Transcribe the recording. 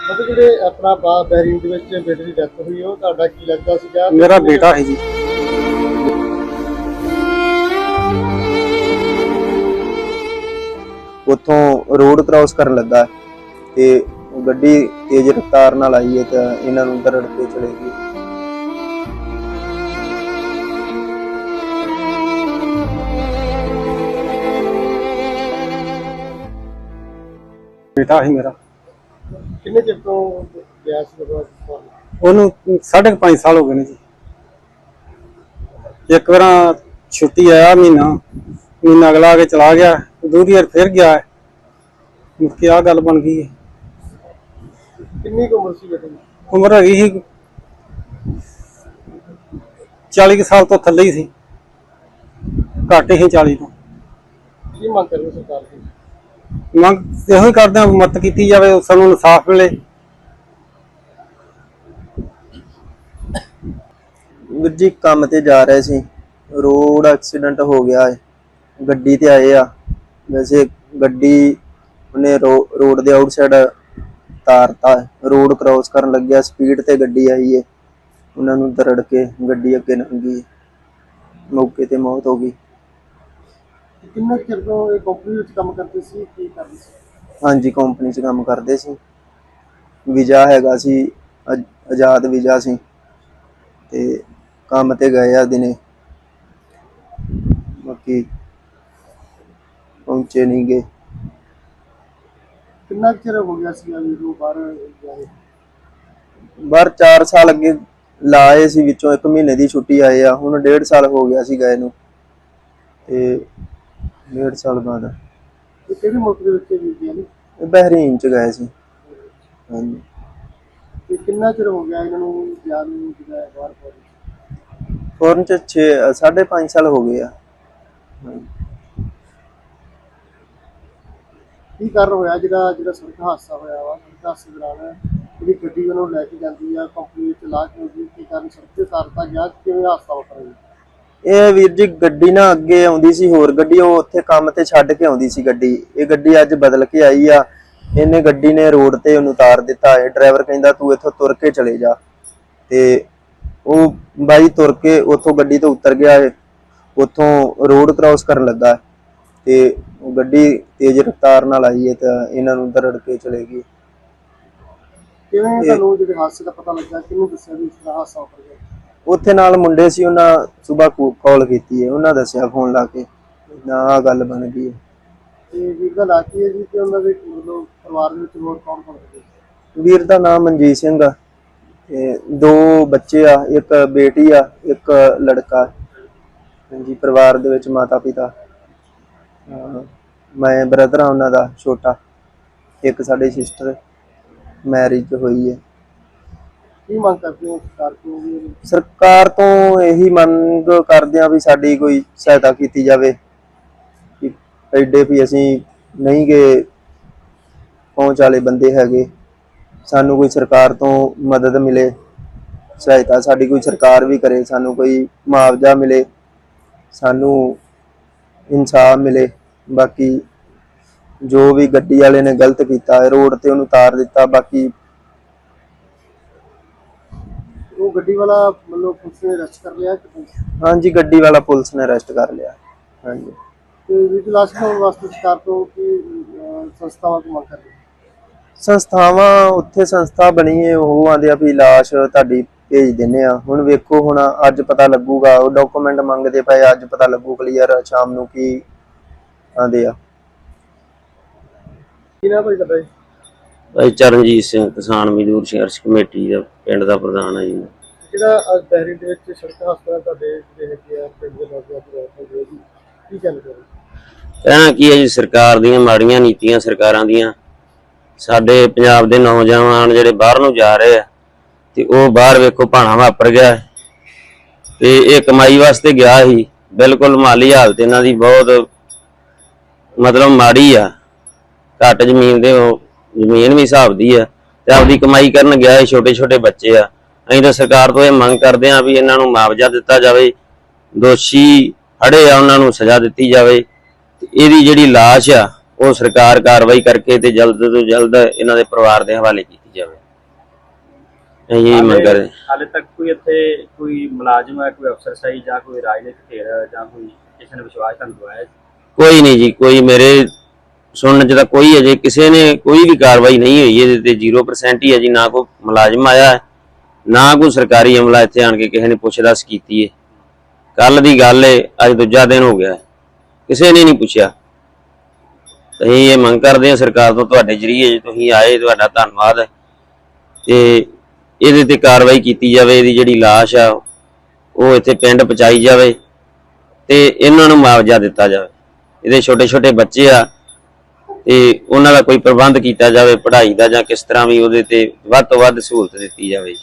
ਮਤਲਬ ਜਿਹੜੇ ਆਪਣਾ ਬਾ ਬਹਿਰੀਨ ਦੇ ਵਿੱਚ ਬੇਟੇ ਦੀ ਡੈਥ ਹੋਈ, ਉਹ ਤੁਹਾਡਾ ਕੀ ਲੱਗਦਾ ਸੀਗਾ? ਮੇਰਾ ਬੇਟਾ ਹੈ ਜੀ। ਉੱਥੋਂ ਰੋਡ ਕ੍ਰਾਸ ਕਰਨ ਲੱਗਾ ਤੇ ਗੱਡੀ ਤੇਜ਼ ਰਫ਼ਤਾਰ ਨਾਲ ਆਈ ਹੈ ਤਾਂ ਇਹਨਾਂ ਨੂੰ ਦਰੜ ਕੇ ਚਲੇ ਗਈ ਬੇਟਾ ਹੈ ਮੇਰਾ। ਕਿੰਨੇ ਚਿਰ ਤੋਂ ਗਿਆ ਸੀ ਜਦੋਂ ਉਹਨੂੰ ਸਾਢੇ ਕੁ ਪੰਜ ਸਾਲ ਹੋ ਗਏ ਨੇ ਜੀ। ਇੱਕ ਵਾਰ ਛੁੱਟੀ ਆਇਆ ਮਹੀਨਾ ਮਹੀਨਾ ਅਗਲਾ ਆ ਕੇ ਚਲਾ ਗਿਆ ਦੂਰੀ ਵਾਰ ਫਿਰ ਗਿਆ। ਹੈ। ਮੁੜ ਕੇ ਆ ਗੱਲ ਬਣ ਗਈ ਹੈ। ਕਿੰਨੀ ਕੁ ਉਮਰ ਸੀ ਬੇਟੇ ਦੀ? ਉਮਰ ਹੈਗੀ ਸੀ 40 ਕੁ ਸਾਲ ਤੋਂ ਥੱਲੇ ਹੀ ਸੀ। ਘੱਟ ਹੀ 40 ਤੋਂ। ਕੀ ਮੰਗ ਸਰਕਾਰ ਦੀ ਮੰਗ ਇਹੋ ਹੀ ਕਰਦੇ ਹਾਂ ਮਤ ਕੀਤੀ ਜਾਵੇ, ਸਾਨੂੰ ਇਨਸਾਫ ਮਿਲੇ। ਵੀਰ ਜੀ, ਕੰਮ ਤੇ ਜਾ ਰਹੇ ਸੀ। ਰੋਡ ਐਕਸੀਡੈਂਟ ਹੋ ਗਿਆ ਹੈ ਗੱਡੀ ਤੇ ਆਏ ਆ। ਵੈਸੇ ਗੱਡੀ ਉਹਨੇ ਰੋਡ ਦੇ ਆਊਟਸਾਈਡ ਤਾਰਤਾ ਰੋਡ ਕ੍ਰਾਸ ਕਰਨ ਲੱਗਿਆ, ਸਪੀਡ ਤੇ ਗੱਡੀ ਆਈ ਏ। ਉਹਨਾਂ ਨੂੰ ਦਰੜ ਕੇ ਗੱਡੀ ਅੱਗੇ ਲੰਘੀ ਮੌਕੇ ਤੇ ਮੌਤ ਹੋ ਗਈ। ਕਿੰਨੇ ਕੁ ਚਿਰ ਤੋਂ ਇਹ ਕੰਪਨੀ ਵਿੱਚ ਕੰਮ ਕਰਦੇ ਸੀ ਕੀ ਕਰਦੇ ਸੀ? ਹਾਂਜੀ ਕੰਪਨੀ 'ਚ ਕੰਮ ਕਰਦੇ ਸੀ। ਵੀਜ਼ਾ ਹੈਗਾ ਸੀ ਅਜ- ਆਜ਼ਾਦ ਵੀਜ਼ਾ ਸੀ। ਤੇ ਕੰਮ ਤੇ ਗਏ ਆ ਦਿਨੇ। ਬਾਕੀ ਪਹੁੰਚੇ ਨਹੀਂ ਗਏ ਕਿੰਨਾ ਕੁ ਚਿਰ ਹੋ ਗਿਆ ਸੀ ਵੀ ਉਹ ਬਾਹਰ ਗਏ ਬਾਹਰ 4 ਸਾਲ ਅੱਗੇ ਲਾਏ ਸੀ ਵਿੱਚੋਂ 1 ਮਹੀਨੇ ਦੀ ਛੁੱਟੀ ਆਏ ਆ। ਹੁਣ 1.5 ਸਾਲ ਹੋ ਗਿਆ ਸੀ ਗਏ ਨੂੰ ਤੇ 1.5 ਸਾਲ ਬਾਅਦ। ਇਹ ਕਿਹੜੇ ਮੁਲਕ ਦੇ ਵਿੱਚ ਗਏ ਨੇ? ਇਹ ਬਹਿਰੀਨ ਚ ਗਏ ਸੀ। ਹਾਂਜੀ। ਤੇ ਕਿੰਨਾ ਚਿਰ ਹੋ ਗਿਆ ਇਹਨਾਂ ਨੂੰ ਗਿਆ ਨੂੰ ਜਿਹੜਾ ਬਾਹਰ ਪਹੁੰਚ ਫੋਰਨ ਚ 6 5.5 ਸਾਲ ਹੋ ਗਏ ਆ। ਹਾਂਜੀ। ਕੀ ਕਾਰਨ ਹੋਇਆ ਜਿਹੜਾ ਜਿਹੜਾ ਸੜਕ ਹਾਦਸਾ ਹੋਇਆ ਵਾ? ਸੜਕ ਹਾਦਸੇ ਦੌਰਾਨ ਜਿਹੜੀ ਗੱਡੀ ਉਹਨੂੰ ਲੈ ਕੇ ਜਾਂਦੀ ਆ ਕੰਪਨੀ ਵਿੱਚ ਲਾ ਕੇ ਉਹਦੀ ਕੀ ਕਾਰਨ ਸੜਕ ਤੇ ਤਾਰਤਾ ਗਿਆ ਕਿਵੇਂ ਹਾਦਸਾ ਵਾਪਰਿਆ? ਇਹ ਵੀਰ ਜੀ ਗੱਡੀ ਨਾ ਅੱਗੇ ਆਉਂਦੀ ਸੀ ਹੋਰ ਗੱਡੀ ਉਹ ਉੱਥੇ ਕੰਮ ਤੇ ਛੱਡ ਕੇ ਆਉਂਦੀ ਸੀ ਗੱਡੀ। ਇਹ ਗੱਡੀ ਅੱਜ ਬਦਲ ਕੇ ਆਈ ਆ। ਇਹਨੇ ਗੱਡੀ ਨੇ ਰੋਡ ਤੇ ਉਹਨੂੰ ਉਤਾਰ ਦਿੱਤਾ। ਹੈ ਡਰਾਈਵਰ ਕਹਿੰਦਾ ਤੂੰ ਇੱਥੋਂ ਤੁਰ ਕੇ ਚਲੇ ਜਾ। ਤੇ ਉਹ ਬਾਈ ਤੁਰ ਕੇ ਉੱਥੋਂ ਗੱਡੀ ਤੋਂ ਉਤਰ ਗਿਆ। ਹੈ ਉੱਥੋਂ ਰੋਡ ਕ੍ਰਾਸ ਕਰਨ ਲੱਗਾ। ਤੇ ਉਹ ਗੱਡੀ ਤੇਜ਼ ਰਫ਼ਤਾਰ ਨਾਲ ਆਈ ਹੈ ਤਾਂ ਇਹਨਾਂ ਨੂੰ ਦਰੜ ਕੇ ਚਲੇ ਗਈ ਕਿਵੇਂ ਤੁਹਾਨੂੰ ਜਿਹੜੇ ਹਾਦਸੇ ਦਾ ਪਤਾ ਲੱਗਾ? ਕਿਹਨੂੰ ਦੱਸਿਆ ਵੀ ਇਸ ਤਰ੍ਹਾਂ ਹਾਦਸਾ ਵਾਪਰ ਗਿਆ? ਉੱਥੇ ਨਾਲ ਮੁੰਡੇ ਸੀ ਉਹਨਾਂ ਸਵੇਰ ਕਾਲ ਕੀਤੀ ਹੈ ਉਹਨਾਂ ਦੱਸਿਆ ਫੋਨ ਲਾ ਕੇ ਨਾ ਆਹ ਗੱਲ ਬਣ ਗਈ ਹੈ। ਤੇ ਵੀ ਗੱਲ ਆਖੀ ਹੈ ਜੀ ਕਿ ਉਹਨਾਂ ਦੇ ਮਤਲਬ ਪਰਿਵਾਰ ਦੇ ਵਿੱਚ ਹੋਰ ਕੌਣ ਕੌਣ ਹੈ ਵੀਰ ਦਾ ਨਾਮ ਮਨਜੀਤ ਸਿੰਘ ਆ ਤੇ ਦੋ ਬੱਚੇ ਆ ਇੱਕ ਬੇਟੀ ਆ ਇੱਕ ਲੜਕਾ। ਹਾਂਜੀ ਪਰਿਵਾਰ ਦੇ ਵਿੱਚ ਮਾਤਾ ਪਿਤਾ ਮੈਂ ਬ੍ਰਦਰ ਆ ਉਹਨਾਂ ਦਾ ਛੋਟਾ। ਇੱਕ ਸਾਡੇ ਸਿਸਟਰ ਮੈਰਿਜ ਹੋਈ ਹੈ। ਕੀ ਮੰਗ ਕਰਦੇ ਹੋ ਸਰਕਾਰ ਕੋਲ ਵੀ? ਸਰਕਾਰ ਤੋਂ ਇਹੀ ਮੰਗ ਕਰਦੇ ਆ ਵੀ ਸਾਡੀ ਕੋਈ ਸਹਾਇਤਾ ਕੀਤੀ ਜਾਵੇ। ਕਿ ਐਡੇ ਵੀ ਅਸੀਂ ਨਹੀਂ ਗਏ, ਪਹੁੰਚ ਵਾਲੇ ਬੰਦੇ ਹੈਗੇ। ਸਾਨੂੰ ਕੋਈ ਸਰਕਾਰ ਤੋਂ ਮਦਦ ਮਿਲੇ, ਸਹਾਇਤਾ ਸਾਡੀ ਕੋਈ ਸਰਕਾਰ ਵੀ ਕਰੇ, ਸਾਨੂੰ ਕੋਈ ਮੁਆਵਜ਼ਾ ਮਿਲੇ, ਸਾਨੂੰ ਇਨਸਾਫ ਮਿਲੇ। ਬਾਕੀ ਜੋ ਵੀ ਗੱਡੀ ਵਾਲੇ ਨੇ ਗਲਤ ਕੀਤਾ, ਰੋਡ ਤੇ ਉਹਨੂੰ ਉਤਾਰ ਦਿੱਤਾ, ਬਾਕੀ ਉਹ ਗੱਡੀ ਵਾਲਾ ਮਤਲਬ ਪੁਲਿਸ ਨੇ ਅਰੈਸਟ ਕਰ ਲਿਆ ਕਿ ਨਹੀਂ? ਹਾਂਜੀ ਗੱਡੀ ਵਾਲਾ ਪੁਲਿਸ ਨੇ ਅਰੈਸਟ ਕਰ ਲਿਆ। ਹਾਂਜੀ। ਤੇ ਵੀ ਤਲਾਸ਼ ਕਰਨ ਵਾਸਤੇ ਸਰਕਾਰ ਤੋਂ ਕਿ ਅਹ, ਸੰਸਥਾਵਾਂ ਤੋਂ ਮੰਗ? ਸੰਸਥਾਵਾਂ ਉੱਥੇ ਸੰਸਥਾ ਬਣੀ ਹੈ ਉਹ ਆਂਦੇ ਆ ਵੀ ਲਾਸ਼ ਤੁਹਾਡੀ ਭੇਜ ਦਿੰਨੇ ਆ। ਹੁਣ ਵੇਖੋ ਹੁਣ ਅੱਜ ਪਤਾ ਲੱਗੂਗਾ ਉਹ ਡਾਕੂਮੈਂਟ ਮੰਗਦੇ ਪਏ ਅੱਜ ਪਤਾ ਲੱਗੂ ਕਲੀਅਰ ਸ਼ਾਮ ਨੂੰ ਕੀ ਆਂਦੇ ਆ। ਕੀ ਨਾ ਕੋਈ ਕਰਦਾ ਜੀ? ਭਾਈ ਚਰਨਜੀਤ ਸਿੰਘ ਕਿਸਾਨ ਮਜ਼ਦੂਰ ਸੰਘਰਸ਼ ਕਮੇਟੀ ਦਾ ਪਿੰਡ ਦਾ ਪ੍ਰਧਾਨ ਹੈ ਜੀ। ਜਿਹੜਾ ਅੱਜ ਬਹਿਰੀਨ ਦੇ ਵਿੱਚ ਸੜਕ ਹਾਦਸਾ ਤੁਹਾਡੇ ਜਿਹੜੇ ਹੈਗੇ ਆ, ਪਿੰਡ ਦੇ ਨੌਜਵਾਨ ਦੀ ਮੌਤ ਹੋਈ ਹੈ ਕੀ ਕਹਿਣਾ ਚਾਹੁੰਦੇ ਕਹਿਣਾ ਕੀ ਹੈ ਜੀ, ਸਰਕਾਰ ਦੀਆਂ ਮਾੜੀਆਂ ਨੀਤੀਆਂ, ਸਰਕਾਰਾਂ ਦੀਆਂ। ਸਾਡੇ ਪੰਜਾਬ ਦੇ ਨੌਜਵਾਨ ਜਿਹੜੇ ਬਾਹਰ ਨੂੰ ਜਾ ਰਹੇ ਆ, ਤੇ ਉਹ ਬਾਹਰ ਵੇਖੋ ਭਾਣਾ ਵਾਪਰ ਗਿਆ। ਤੇ ਇਹ ਕਮਾਈ ਵਾਸਤੇ ਗਿਆ ਸੀ। ਬਿਲਕੁਲ ਮਾਲੀ ਹਾਲਤ ਇਹਨਾਂ ਦੀ ਬਹੁਤ, ਮਤਲਬ ਮਾੜੀ ਆ। ਘੱਟ ਜ਼ਮੀਨ ਦੇ ਜ਼ਮੀਨ ਵੀ ਹਿਸਾਬ ਦੀ ਆ। ਤੇ ਆਪਦੀ ਕਮਾਈ ਕਰਨ ਗਿਆ ਇਹ ਛੋਟੇ ਛੋਟੇ ਬੱਚੇ ਆ। ਅਸੀਂ ਤਾਂ ਸਰਕਾਰ ਤੋਂ ਇਹ ਮੰਗ ਕਰਦੇ ਆ ਵੀ ਇਹਨਾਂ ਨੂੰ ਮੁਆਵਜ਼ਾ ਦਿੱਤਾ ਜਾਵੇ ਦੋਸ਼ੀ ਫੜੇ ਆ ਉਹਨਾਂ ਨੂੰ ਸਜ਼ਾ ਦਿੱਤੀ ਜਾਵੇ। ਇਹਦੀ ਜਿਹੜੀ ਲਾਸ਼ ਆ ਉਹ ਸਰਕਾਰ ਕਾਰਵਾਈ ਕਰਕੇ ਤੇ ਜਲਦ ਤੋਂ ਜਲਦ ਇਹਨਾਂ ਦੇ ਪਰਿਵਾਰ ਦੇ ਹਵਾਲੇ ਕੀਤੀ ਜਾਵੇ। ਇਹ ਮੰਗ ਕਰਦੇ ਹਾਲੇ ਤੱਕ ਕੋਈ ਇੱਥੇ ਕੋਈ ਮੁਲਾਜ਼ਮ ਹੈ ਕੋਈ ਅਫਸਰਸ਼ਾਹੀ ਜਾਂ ਕੋਈ ਰਾਜਨੀਤਿਕ ਧਿਰ ਜਾਂ ਕੋਈ ਕਿਸੇ ਨੇ ਵਿਸ਼ਵਾਸ ਤੁਹਾਨੂੰ ਦਵਾਇਆ ਕੋਈ ਨਹੀਂ ਜੀ ਕੋਈ ਮੇਰੇ ਸੁਣਨ ਚ ਤਾਂ ਕੋਈ ਅਜੇ ਕਿਸੇ ਨੇ ਕੋਈ ਵੀ ਕਾਰਵਾਈ ਨਹੀਂ ਹੋਈ ਇਹਦੇ ਤੇ 0% ਹੀ ਹੈ ਜੀ ਨਾ ਕੋਈ ਮੁਲਾਜ਼ਮ ਆਇਆ ਹੈ, ਨਾ ਕੋਈ ਸਰਕਾਰੀ ਅਮਲਾ ਇੱਥੇ ਆਣ ਕੇ ਕਿਸੇ ਨੇ ਪੁੱਛਦਾਸ ਕੀਤੀ ਹੈ ਕੱਲ ਦੀ ਗੱਲ ਹੈ ਅੱਜ ਦੂਜਾ ਦਿਨ ਹੋ ਗਿਆ। ਕਿਸੇ ਨੇ ਨਹੀਂ ਪੁੱਛਿਆ। ਅਸੀਂ ਇਹ ਮੰਗ ਕਰਦੇ ਹਾਂ ਸਰਕਾਰ ਤੋਂ ਤੁਹਾਡੇ ਜਰੀਏ ਜੇ ਤੁਸੀਂ ਆਏ, ਤੁਹਾਡਾ ਧੰਨਵਾਦ ਹੈ। ਤੇ ਇਹਦੇ ਤੇ ਕਾਰਵਾਈ ਕੀਤੀ ਜਾਵੇ, ਇਹਦੀ ਜਿਹੜੀ ਲਾਸ਼ ਆ, ਉਹ ਇੱਥੇ ਪਿੰਡ ਪਹੁੰਚਾਈ ਜਾਵੇ ਤੇ ਇਹਨਾਂ ਨੂੰ ਮੁਆਵਜ਼ਾ ਦਿੱਤਾ ਜਾਵੇ। ਇਹਦੇ ਛੋਟੇ ਛੋਟੇ ਬੱਚੇ ਆ ਤੇ ਉਹਨਾਂ ਦਾ ਕੋਈ ਪ੍ਰਬੰਧ ਕੀਤਾ ਜਾਵੇ, ਪੜ੍ਹਾਈ ਦਾ ਜਾਂ ਕਿਸ ਤਰ੍ਹਾਂ ਵੀ ਉਹਦੇ ਤੇ ਵੱਧ ਤੋਂ ਵੱਧ ਸਹੂਲਤ ਦਿੱਤੀ ਜਾਵੇ।